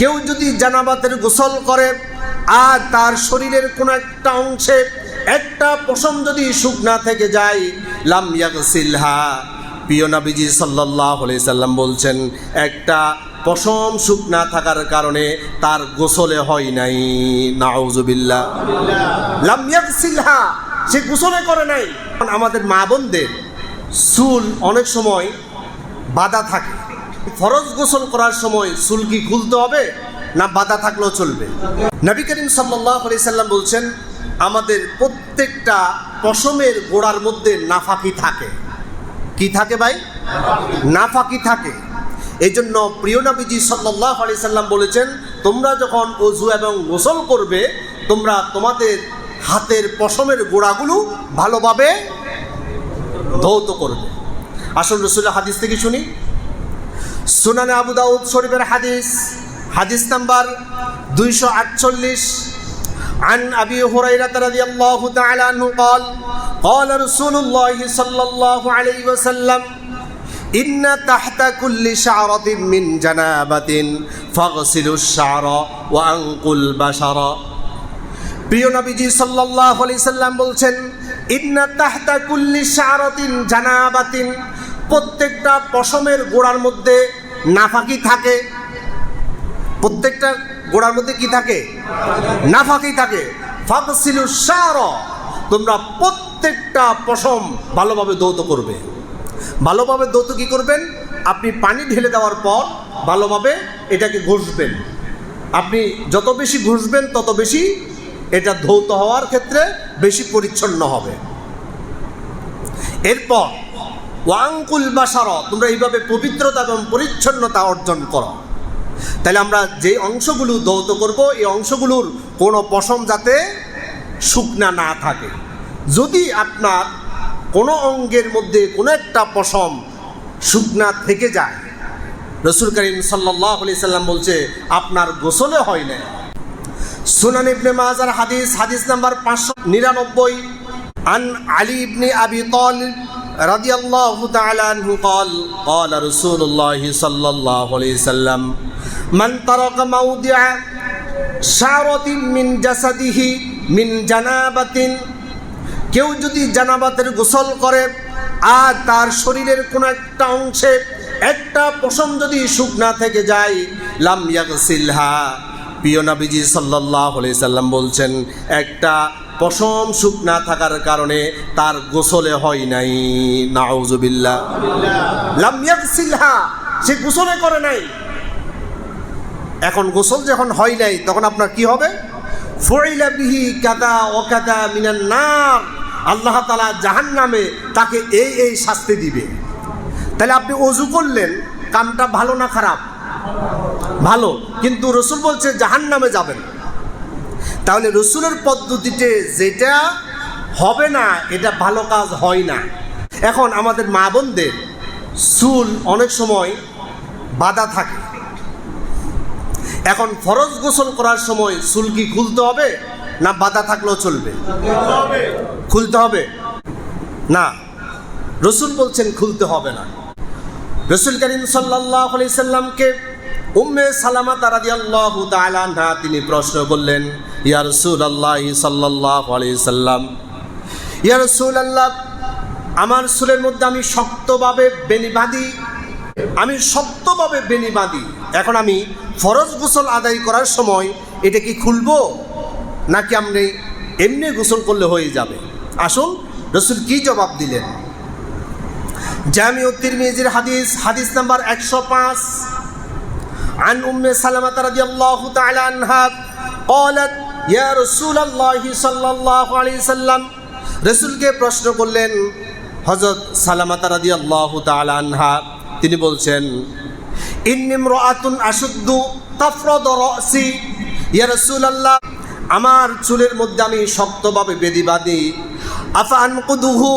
কেউ যদি জানাবাতের গোসল করে আর তার শরীরের কোনো একটা অংশে একটা পশম যদি শুকনা থেকে যায়, লাম ইয়াগসিলহা। প্রিয় নবীজি আলাইহি সাল্লাম বলছেন, একটা পশম শুকনা থাকার কারণে তার গোসলে হয় নাই। নাউজুবিল্লাহ লাম ইয়াগসিলহা, সে গোসলে করে নাই। আমাদের মা বোনদের চুল অনেক সময় বাধা থাকে। ফরজ গোসল করার সময় চুল কি খুলতে হবে না বাধা থাকলেও চলবে? নবী করিম সাল্লাহ সাল্লাম বলছেন, আমাদের প্রত্যেকটা পশমের গোড়ার মধ্যে নাফাকি থাকে। কি থাকে ভাই? নাফাকি থাকে। এই জন্য প্রিয় নবীজি সাল্লাহ আলি সাল্লাম বলেছেন, তোমরা যখন অজু এবং গোসল করবে, তোমরা তোমাদের হাতের পশমের গোড়াগুলো ভালোভাবে ধৌত করবে। আসল রসুল্লাহ হাদিস থেকে শুনি সুনানে আবু দাউদ শরীফের হাদিস হাদিস নাম্বার দুইশো আটচল্লিশ عن أبي هريرة رضي الله تعالى عنه قال قال رسول الله صلى الله عليه وسلم إن تحت كل شعرة من جنابة فاغسلوا الشعر وأنقوا البشر প্রিয় নবীজি সাল্লাল্লাহু আলাইহি সাল্লাম বলছেন ইন্না তাহতা কুল্লি শারাতিন জানাবাতিন প্রত্যেকটা পশমের গোড়ার মধ্যে নাফাকি থাকে। প্রত্যেকটা গোড়ার মধ্যে কি থাকে? নাফাকি থাকে। ফাকসিলু শার। তোমরা প্রত্যেকটা পশম ভালোভাবে দৌত করবে। ভালোভাবে দৌত কি করবেন? আপনি পানি ঢেলে দেওয়ার পর ভালোভাবে এটাকে ঘষবেন। আপনি যত বেশি ঘষবেন, তত বেশি এটা ধৌত হওয়ার ক্ষেত্রে বেশি পরিচ্ছন্ন হবে। এরপর ওয়াঙ্কুল বাসার তোমরা এইভাবে পবিত্রতা এবং পরিচ্ছন্নতা অর্জন করো। তাহলে আমরা যে অংশগুলো দৌত করব, এই অংশগুলোর কোনো পশম যাতে শুকনা না থাকে। যদি আপনার কোনো অঙ্গের মধ্যে কোনো একটা পশম শুকনা থেকে যায়, রসুল করিম সাল্লাহ আলি সাল্লাম বলছে, আপনার গোসলে হয় না সুনান ইবনে মাজার হাদিস হাদিস নাম্বার পাঁচশো নিরানব্বই, আন আলী ইবনে আবি তালিব رضي الله تعالى عنه قال قال رسول الله صلى الله عليه وسلم من ترك موضع شعرة من جسده من جنابة কেউ যদি জানাবাতের গোসল করে আর তার শরীরের কোনো একটা অংশে একটা পশম যদি শুকনা থেকে যায় লাম ইয়াগসিলহা প্রিয় নবীজি সাল্লাহ সাল্লাম বলছেন, একটা পশম শুকনা থাকার কারণে তার গোসলে হয় নাই। নাউজুবিল্লাহ। সে গোসলে করে নাই। এখন গোসল যখন হয় নাই, তখন আপনার কি হবে? বিহি কাদা ও কাদা মিনান নার। আল্লাহ তালা জাহান নামে তাকে এই এই শাস্তি দিবে। তাহলে আপনি অজু করলেন কামটা ভালো না খারাপ? ভালো, কিন্তু রসুল বলছে জাহান নামে যাবেন। তাহলে রসুলের পদ্ধতিতে যেটা হবে না, এটা ভালো কাজ হয় না। এখন আমাদের মা বোনদের চুল অনেক সময় বাধা থাকে। এখন ফরজ গোসল করার সময় চুল কি খুলতে হবে, না বাধা থাকলেও চলবে? খুলতে হবে। না, রসুল বলছেন খুলতে হবে না। রসুল করিম সাল্লাহ আলি সাল্লামকে উম্মে সালামা তারাদি আল্লাহ তালানহা তিনি প্রশ্ন করলেন, ইয়া রসুল আল্লাহ সাল্লাহ আলি সাল্লাম, ইয়া আল্লাহ আমার সুরের মধ্যে আমি শক্তভাবে বেনি বাঁধি আমি শক্তভাবে বেনি বাঁধি এখন আমি ফরজ গোসল আদায় করার সময় এটা কি খুলবো? নাকি আপনি এমনি গোসল করলে হয়ে যাবে? আসুন, রসুল কি জবাব দিলেন? জামিউ তিরমিজির হাদিস হাদিস নাম্বার একশো পাঁচ। عن أم سلمة رضي الله تعالى عنها قالت يا رسول الله صلى الله عليه وسلم রসুলকে প্রশ্ন করলেন হজরত সালামাতা রাদি আল্লাহ আনহা তিনি বলছেন ইন্নিম রাতুন আশুদ্দু তাফরদ রসি ইয়া রাসূলুল্লাহ আমার চুলের মধ্যে আমি শক্তভাবে বেদি বাঁধি আফা আনকুদুহু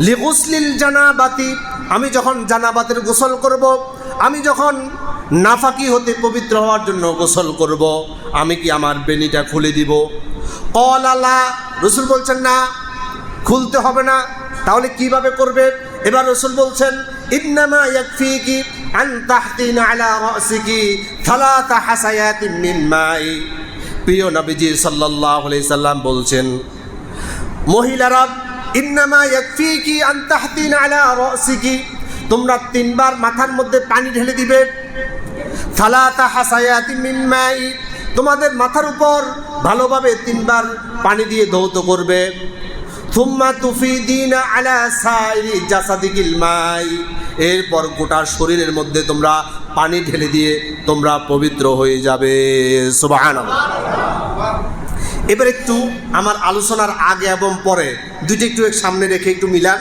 লিগুসলিল জানাবাতি আমি যখন জানাবাতের গোসল করব আমি যখন নাফাকি হতে পবিত্র হওয়ার জন্য গোসল করব। আমি কি আমার বেনিটা খুলে দিব? কল আল্লাহ, রসুল বলছেন না, খুলতে হবে না, তাহলে কীভাবে করবে? এবার রসুল বলছেন, ইন্নামা ইয়াকফি কি আন তাহতিন আলা রাসিকি থালাতা হাসায়াতিন মিন মাই। প্রিয় নবীজি সাল্লাল্লাহু আলাইহি সাল্লাম বলছেন, মহিলারা, ইন্নামা ইয়াকফিকি আন তাহতিন আলা রাসিকি। তোমরা তিনবার মাথার মধ্যে পানি ঢেলে দিবে। থালাতা হাসায়াতি মিন মাই তোমাদের মাথার উপর ভালোভাবে তিনবার পানি দিয়ে ধৌত করবে। থুম্মা সাইরি জাসাদিকিল মাই এরপর গোটা শরীরের মধ্যে তোমরা পানি ঢেলে দিয়ে তোমরা পবিত্র হয়ে যাবে। সুবহানাল্লাহ। এবার একটু আমার আলোচনার আগে এবং পরে দুইটা একটু এক সামনে রেখে একটু মিলান।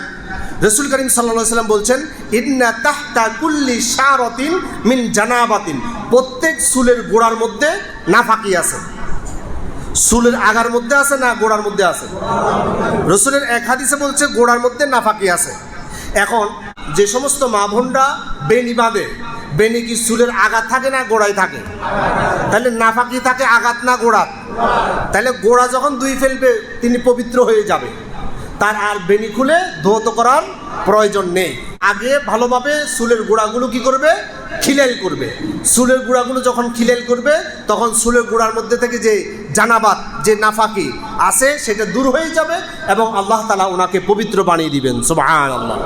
রসুল করিম সাল্লা সাল্লাম বলছেন, ইন্না তাহতা কুল্লি শারতিন মিন জানাবাতিন। প্রত্যেক চুলের গোড়ার মধ্যে নাফাকি আছে। চুলের আগার মধ্যে আছে না গোড়ার মধ্যে আছে? রসুলের এক হাদিসে বলছে, গোড়ার মধ্যে নাফাকি আছে। এখন যে সমস্ত মা বোনরা বেনি বাঁধে বেনি কি চুলের আঘাত থাকে না গোড়ায় থাকে? তাহলে নাফাকি থাকে, আঘাত না গোড়াত? তাহলে গোড়া যখন দুই ফেলবে, তিনি পবিত্র হয়ে যাবে। তার আর বেনি খুলে ধৌত করার প্রয়োজন নেই। আগে ভালোভাবে চুলের গোড়াগুলো কি করবে? খিলেল করবে। চুলের গুঁড়াগুলো যখন খিলেল করবে, তখন চুলের গুঁড়ার মধ্যে থেকে যে জানাবাত, যে নাফাকি আছে, সেটা দূর হয়ে যাবে এবং আল্লাহ তালা ওনাকে পবিত্র বানিয়ে দিবেন। সুবাহ আল্লাহ